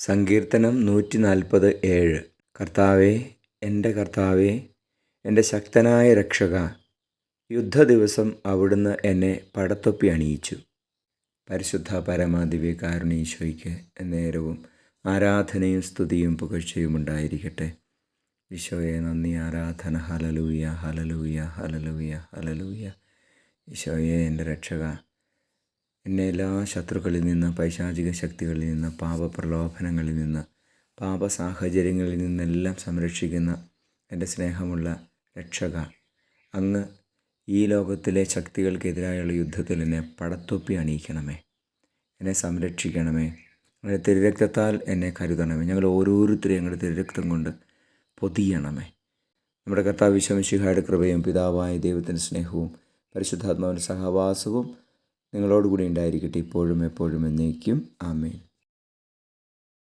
സങ്കീർത്തനം നൂറ്റി നാൽപ്പത് ഏഴ്. കർത്താവെ എന്റെ കർത്താവെ എന്റെ ശക്തനായ രക്ഷക യുദ്ധ ദിവസം അവിടുന്ന് എന്നെ പടത്തൊപ്പി അണിയിച്ചു. പരിശുദ്ധ പരമാദിവ്യ കാരുണീശോയ്ക്ക് നേരവും ആരാധനയും സ്തുതിയും പുകഴ്ചയും ഉണ്ടായിരിക്കട്ടെ. ഈശോയെ നന്ദി ആരാധന ഹലലൂയ ഹലലൂയ ഹലലൂയ ഹലലൂയ ഈശോയെ എന്റെ രക്ഷക എന്നെ എല്ലാ ശത്രുക്കളിൽ നിന്ന് പൈശാചിക ശക്തികളിൽ നിന്ന് പാപപ്രലോഭനങ്ങളിൽ നിന്ന് പാപ സാഹചര്യങ്ങളിൽ നിന്നെല്ലാം സംരക്ഷിക്കുന്ന എന്റെ സ്നേഹമുള്ള രക്ഷക. അങ്ങ് ഈ ലോകത്തിലെ ശക്തികൾക്കെതിരായുള്ള യുദ്ധത്തിൽ എന്നെ പടത്തൊപ്പി അണിയിക്കണമേ. എന്നെ സംരക്ഷിക്കണമേ. ഞങ്ങളുടെ തിരുരക്തത്താൽ എന്നെ കരുതണമേ. ഞങ്ങൾ ഓരോരുത്തരെയും ഞങ്ങളുടെ തിരുരക്തം കൊണ്ട് പൊതിയണമേ. നമ്മുടെ കർത്താവ് വിശ്വമിശിഹായുടെ കൃപയും പിതാവായ ദൈവത്തിന്റെ സ്നേഹവും പരിശുദ്ധാത്മാവിന്റെ സഹവാസവും നിങ്ങളോടുകൂടി ഉണ്ടായിരിക്കട്ടെ. ഇപ്പോഴും എപ്പോഴും എന്നേക്കും. ആമേൻ.